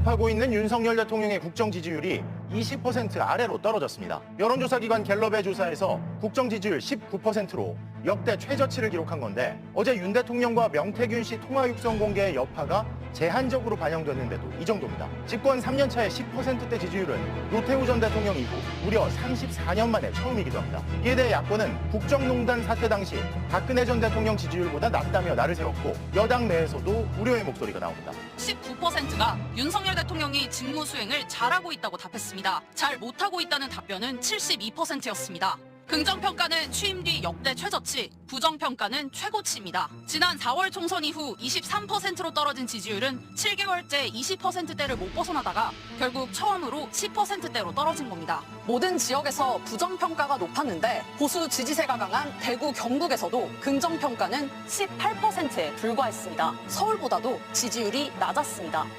거듭하고 있는 윤석열 대통령의 국정 지지율이 20% 아래로 떨어졌습니다. 여론조사 기관 갤럽의 조사에서 국정 지지율 19%로 역대 최저치를 기록한 건데 어제 윤 대통령과 명태균 씨 통화 육성 공개의 여파가 제한적으로 반영됐는데도 이 정도입니다. 집권 3년 차의 10%대 지지율은 노태우 전 대통령 이후 무려 34년 만에 처음이기도 합니다. 이에 대해 야권은 국정농단 사태 당시 박근혜 전 대통령 지지율보다 낮다며 날을 세웠고 여당 내에서도 우려의 목소리가 나옵니다. 19%가 윤석열 대통령이 직무 수행을 잘하고 있다고 답했습니다. 잘 못하고 있다는 답변은 72%였습니다. 긍정평가는 취임 뒤 역대 최저치, 부정평가는 최고치입니다. 지난 4월 총선 이후 23%로 떨어진 지지율은 7개월째 20%대를 못 벗어나다가 결국 처음으로 10%대로 떨어진 겁니다. 모든 지역에서 부정평가가 높았는데 보수 지지세가 강한 대구, 경북에서도 긍정평가는 18%에 불과했습니다. 서울보다도 지지율이 낮았습니다.